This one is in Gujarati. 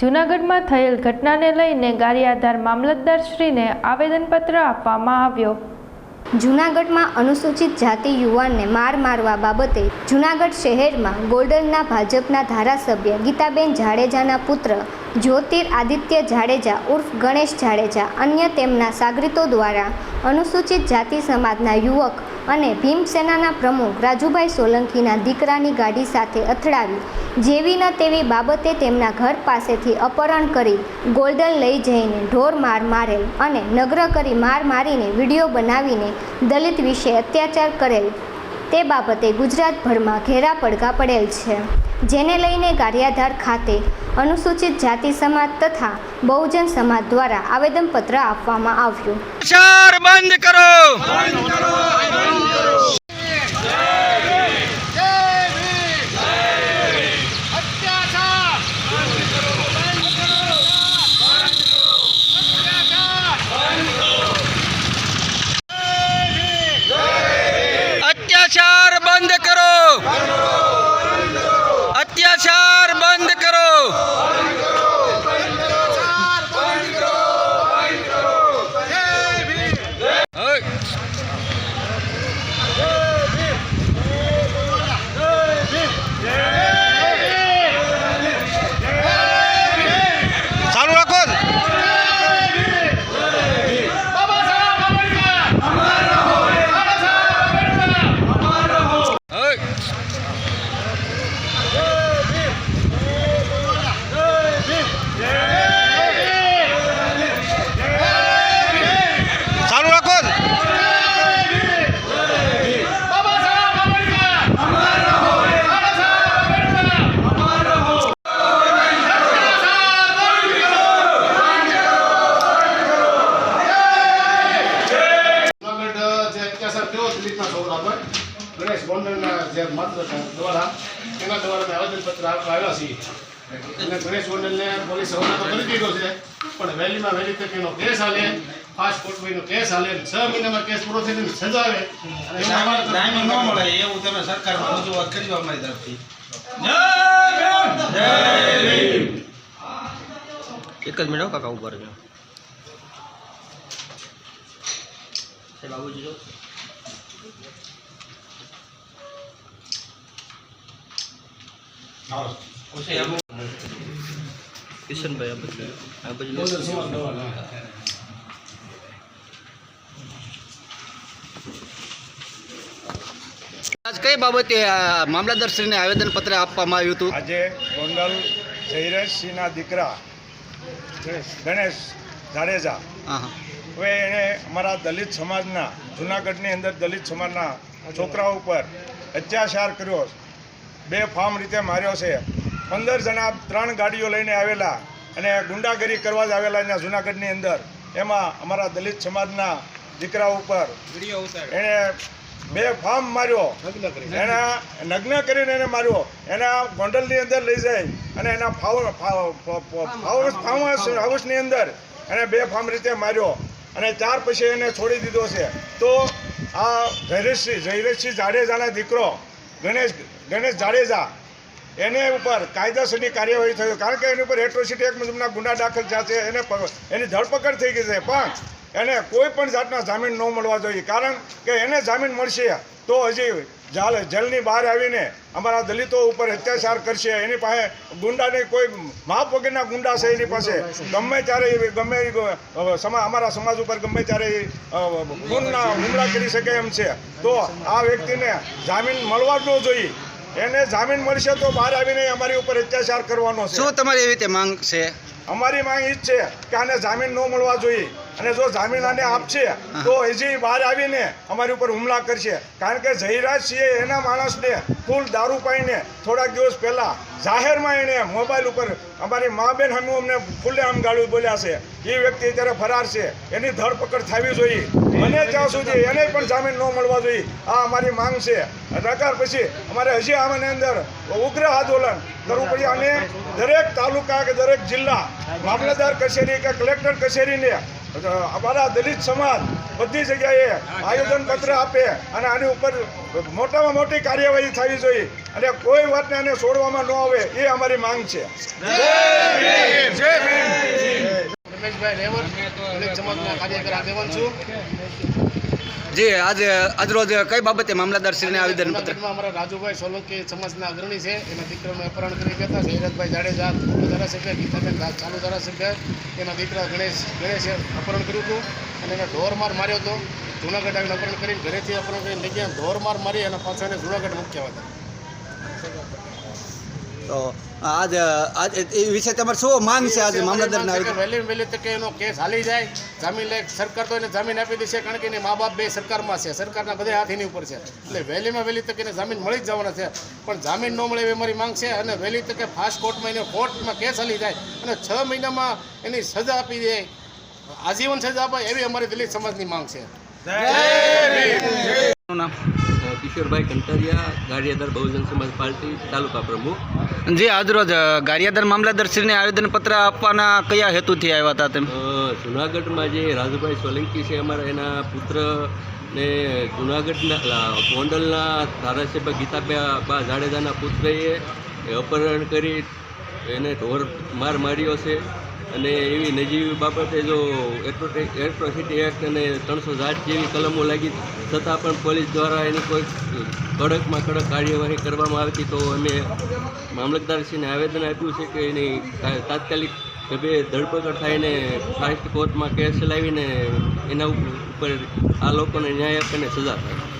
જૂનાગઢમાં થયેલ ઘટનાને લઈને ગારિયાધાર મામલતદારશ્રીને આવેદનપત્ર આપવામાં આવ્યો. જૂનાગઢમાં અનુસૂચિત જાતિ યુવાનને માર મારવા બાબતે જૂનાગઢ શહેરમાં ગોલ્ડનના ભાજપના ધારાસભ્ય ગીતાબેન જાડેજાના પુત્ર જ્યોતિર આદિત્ય જાડેજા ઉર્ફ ગણેશ જાડેજા અન્ય તેમના સાગરીતો દ્વારા અનુસૂચિત જાતિ સમાજના યુવક અને ભીમસેનાના પ્રમુખ રાજુભાઈ સોલંકીના દીકરાની ગાડી સાથે અથડાવી. જેવી ન તેવી બાબતે તેમના ઘર પાસેથી અપહરણ કરી ગોલ્ડન લઈ જઈને ઢોર માર મારેલ અને નગ્ર કરી માર મારીને વીડિયો બનાવીને દલિત વિશે અત્યાચાર કરેલ. તે બાબતે ગુજરાતભરમાં ઘેરા પડઘા પડેલ છે, જેને લઈને ગારિયાધાર ખાતે અનુસૂચિત જાતિ સમાજ તથા બહુજન સમાજ દ્વારા આવેદનપત્ર આપવામાં આવ્યું. બંધ કરો અત્યાચાર બંધ કરો અત્યાચાર બંધ કરો ઓય. ચાલુ રાખો ઓય. ચાલુ રાખો જુનાગઢ જે અત્યાચાર થયો દિલીપના છોકરા પર ગણેશ ગોંડલના જે માત્ર દ્વારા તેના દ્વારા અમે આવેદનપત્ર આપવા આવ્યા છીએ. અને ગણેશ ગોંડલને પોલીસ હવાલો કરી દીધો છે. પણ વહેલીમાં વહેલી તકે એનો કેસ હાલે ફાસ્ટ કોર્ટમાં એનો કેસ હાલે છ મહિનામાં કેસ પૂરો થઈને સજા આવે. અને ટાઈમ ન મળે એવું તમે સરકારમાં રજૂઆત કરી અમારી તરફથી. એક જ મિનિટ હો કાકા ઉપર છે કિશનભાઈ આ બધું આ બધું. આજ કઈ બાબતે આ મામલતદારશ્રીને આવેદનપત્ર આપવામાં આવ્યું હતું? આજે ગોંડલ જયરેશસિંહના દીકરા ગણેશ જાડેજા હવે એણે અમારા દલિત સમાજના જુનાગઢની અંદર દલિત સમાજના છોકરાઓ ઉપર અત્યાચાર કર્યો. બે ફાર્મ રીતે માર્યો છે. પંદર જણા ત્રણ ગાડીઓ લઈને આવેલા અને ગુંડાગીરી કરવા જ આવેલા એના જુનાગઢની અંદર. એમાં અમારા દલિત સમાજના દીકરા ઉપર એણે બે ફાર્મ માર્યો. એના નગ્ન કરીને એને માર્યો. એના ગોંડલની અંદર લઈ જાય અને એના ફાઉસ ફાર્મ હાઉસની અંદર એને બે ફાર્મ રીતે માર્યો. અને ત્યાર પછી એને છોડી દીધો છે. તો આ જયરેશસિંહ જયરેશસિંહ જાડેજાના દીકરો ગણેશ ગણેશ જાડેજા, એને ઉપર કાયદેસરની કાર્યવાહી થઈ. કારણ કે એની ઉપર એટ્રોસિટી એક મુજબના ગુના દાખલ થયા છે. એને એની ધરપકડ થઈ ગઈ છે. પણ એને કોઈ પણ જાતના જામીન ન મળવા જોઈએ. કારણ કે એને જામીન મળશે તો હજી જાલ, જેલની બહાર આવીને અમારા દલિતો ઉપર અત્યાચાર કરશે. એની પાસે ગુંડાની કોઈ માપ વગરના ગુંડા છે એની પાસે. ગમે ત્યારે ગમે સમા, અમારા સમાજ ઉપર ગમે ત્યારે ખૂનના હુમલા કરી શકે એમ છે. તો આ વ્યક્તિને જામીન મળવા જ ન જોઈએ. એને જામીન મળશે તો બહાર આવીને અમારી ઉપર અત્યાચાર કરવાનો છે. શું તમારી એવી રીતે માંગ છે? અમારી માંગ એ જ છે કે આને જામીન ન મળવા જોઈએ. અને જો જામીન આને આપશે તો હજી બહાર આવીને અમારી ઉપર હુમલા કરશે. કારણ કે જયરાજસિંહે એના માણસને ફૂલ દારૂ પાઈને થોડાક દિવસ પહેલાં જાહેરમાં એણે મોબાઈલ ઉપર અમારી મા બેન હમુ અમને ખુલ્લે આમ ગાળું બોલ્યા છે. એ વ્યક્તિ અત્યારે ફરાર છે. એની ધરપકડ થવી જોઈએ. મને ત્યાં સુધી એને પણ જામીન ન મળવા જોઈએ. આ અમારી માંગ છે. નકાર પછી અમારે હજી આમાંની અંદર ઉગ્ર આંદોલન કરવું પડ્યું અને દરેક તાલુકા કે દરેક જિલ્લા મામલતદાર કચેરી કે કલેક્ટર કચેરીને અમારા દલિત સમાજ બધી જગ્યાએ આયોજન પત્ર આપે અને આની ઉપર મોટામાં મોટી કાર્યવાહી થવી જોઈએ. અને કોઈ વાતને આને છોડવામાં ન આવે એ અમારી માંગ છે. રમેશભાઈ રેવર દલિત સમાજના કાર્યકર આગેવાન છું. જે આજે આજરોજ કઈ બાબતે મામલતદારશ્રીને આવેદનપત્ર અમારા રાજુભાઈ સોલંકી સમાજના અગ્રણી છે. એના દીકરાનું અપહરણ કરી ગયા હતા. હેરતભાઈ જાડેજા ધારાસભ્ય, ગીતાબેન ચાલુ ધારાસભ્ય. એના દીકરા ગણેશ, ગણેશે અપહરણ કર્યું હતું અને એને ઢોરમાર માર્યો હતો. જૂનાગઢ આવીને અપહરણ કરીને ઘરેથી અપહરણ કરીને લઈ ગયા. ઢોરમાર મારી અને પાછા એને જૂનાગઢ મૂક્યા હતા. તો આજ આજ એ વિશે તમારે શું માંગ છે આજે મામલતદારના મામલતદાર વહેલી વહેલી તકે એનો કેસ હાલી જાય. જામીન લે સરકાર તો એને જામીન આપી દેશે કારણ કે એની મા બાપ બે સરકારમાં છે. સરકારના બધા હાથ એની ઉપર છે. એટલે વહેલીમાં વહેલી તકે એને જામીન મળી જ જવાના છે. પણ જામીન ન મળે એવી અમારી માંગ છે અને વહેલી તકે ફાસ્ટ કોર્ટમાં એને કોર્ટમાં કેસ હાલી જાય અને છ મહિનામાં એની સજા આપી દે. આજીવન સજા આપે એવી અમારી દલિત સમાજની માંગ છે. નામ? કિશોરભાઈ કંટારિયા ગારિયાદાર બહુજન સમાજ પાર્ટી તાલુકા પ્રમુખ. જે આજરોજ ગારિયાદાર મામલતદારશ્રીને આવેદનપત્ર આપવાના કયા હેતુથી આવ્યા હતા તેમ? જુનાગઢમાં જે રાજુભાઈ સોલંકી છે અમારા એના પુત્ર ને જુનાગઢના ગોંડલના ધારાસભ્ય ગીતાબા જાડેજાના પુત્રએ એ અપહરણ કરી એને ઢોર માર માર્યો છે. અને એવી નજીવી બાબતે જો એટ્રોસિટી એક્ટ અને ત્રણસો સાત જેવી કલમો લાગી, છતાં પણ પોલીસ દ્વારા એની કોઈ કડકમાં કડક કાર્યવાહી કરવામાં આવતી તો અમે મામલતદારશ્રીને આવેદન આપ્યું છે કે એની તાત્કાલિક બે ધરપકડ થઈને ફાસ્ટ કોર્ટમાં કેસ લાવીને એના ઉપર આ લોકોને ન્યાય આપીને સજા થાય.